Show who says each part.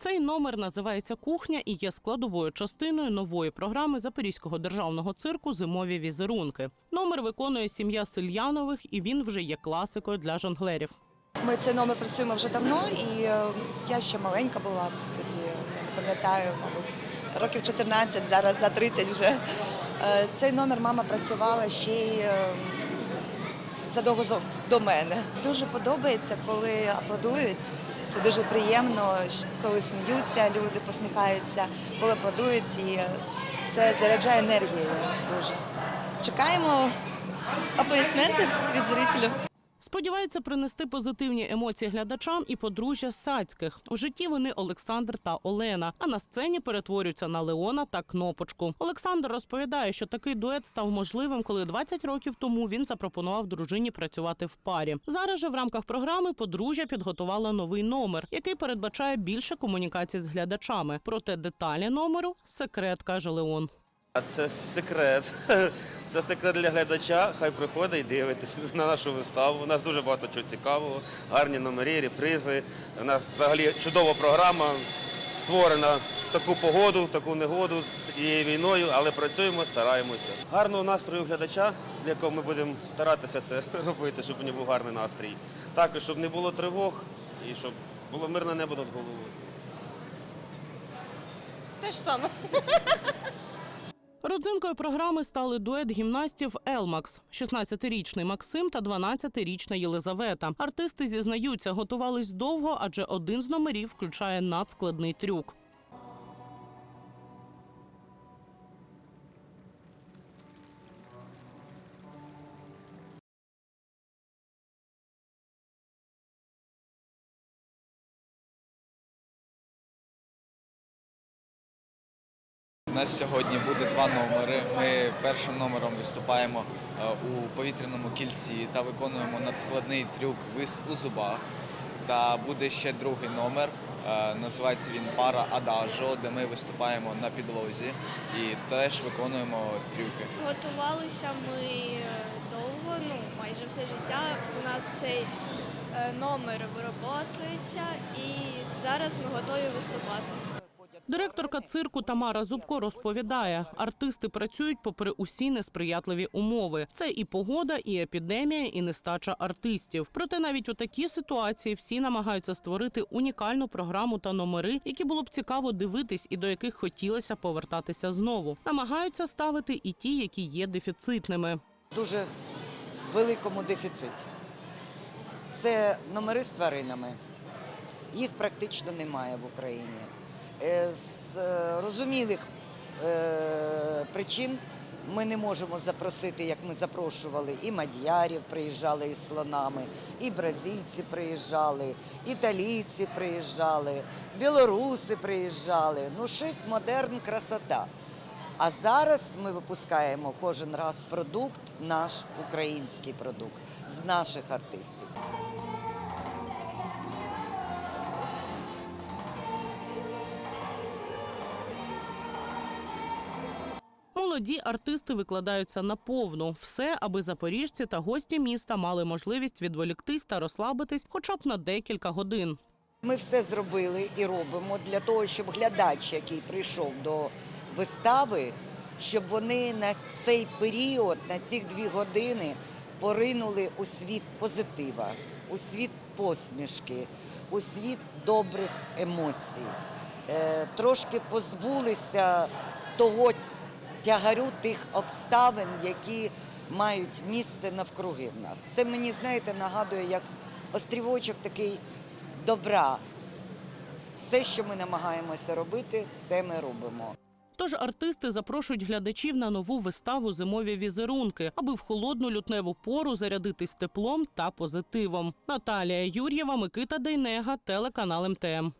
Speaker 1: Цей номер називається Кухня і є складовою частиною нової програми Запорізького державного цирку Зимові візерунки. Номер виконує сім'я Сильянових, і він вже є класикою для жонглерів.
Speaker 2: Ми цей номер працюємо вже давно, і е, я ще маленька була тоді, я не пам'ятаю, мабуть, років 14, зараз за 30 вже. Е, Цей номер мама працювала ще й е, задовго до мене. Дуже подобається, коли аплодують. Це дуже приємно, коли сміються, люди посміхаються, коли аплодують, і це заряджає енергією дуже. Чекаємо аплодисментів від зрителів.
Speaker 1: Сподіваються принести позитивні емоції глядачам і подружжя Сацьких. У житті вони Олександр та Олена, а на сцені перетворюються на Леона та Кнопочку. Олександр розповідає, що такий дует став можливим, коли 20 років тому він запропонував дружині працювати в парі. Зараз же в рамках програми подружжя підготувало новий номер, який передбачає більше комунікацій з глядачами. Проте деталі номеру секрет, каже Леон.
Speaker 3: Це секрет. Це секрет для глядача. Хай приходить і дивитися на нашу виставу. У нас дуже багато чого цікавого, гарні номери, репризи. У нас взагалі чудова програма, створена в таку погоду, в таку негоду з тією війною, але працюємо, стараємося. Гарного настрою глядача, для якого ми будемо старатися це робити, щоб у нього був гарний настрій. Також, щоб не було тривог і щоб було мирне небо над головою.
Speaker 4: Те ж саме.
Speaker 1: Родзинкою програми стали дует гімнастів Елмакс, 16-річний Максим та 12-річна Єлизавета. Артисти зізнаються, готувались довго, адже один з номерів включає надскладний трюк.
Speaker 5: Нас сьогодні буде два номери. Ми першим номером виступаємо е, у повітряному кільці та виконуємо надскладний трюк вис у зубах. Та буде ще другий номер. е, Називається він Пара Адажо, де ми виступаємо на підлозі і теж виконуємо трюки.
Speaker 4: Готувалися ми е, довго, ну майже все життя. У нас цей номер вироботується і зараз ми готові виступати.
Speaker 1: Директорка цирку Тамара Зубко розповідає, артисти працюють попри усі несприятливі умови. Це і погода, і епідемія, і нестача артистів. Проте навіть у такій ситуації всі намагаються створити унікальну програму та номери, які було б цікаво дивитись і до яких хотілося повертатися знову. Намагаються ставити і ті, які є дефіцитними.
Speaker 2: дуже в великому дефіциті. Це номери з тваринами. Їх практично немає в Україні. Е, З е, розумілих е, причин ми не можемо запросити, як ми запрошували, і мад'ярів приїжджали із слонами, і бразильці приїжджали, італійці приїжджали, білоруси приїжджали. Ну, шик, модерн, красота. А зараз ми випускаємо кожен раз продукт, наш український продукт з наших артистів.
Speaker 1: Молоді артисти викладаються на повну. Все, аби запоріжці та гості міста мали можливість відволіктись та розслабитись хоча б на декілька годин.
Speaker 2: Ми все зробили і робимо для того, щоб глядач, який прийшов до вистави, щоб вони на цей період, на ці дві години поринули у світ позитива, у світ посмішки, у світ добрих емоцій. Е, трошки позбулися того тягарю тих обставин, які мають місце навкруги в нас. Це мені, знаєте, нагадує як острівочок такий добра. Все, що ми намагаємося робити, те ми робимо.
Speaker 1: Тож артисти запрошують глядачів на нову виставу зимові візерунки, аби в холодну лютневу пору зарядитись теплом та позитивом. Наталія Юр'єва, Микита Дейнега, телеканал МТМ.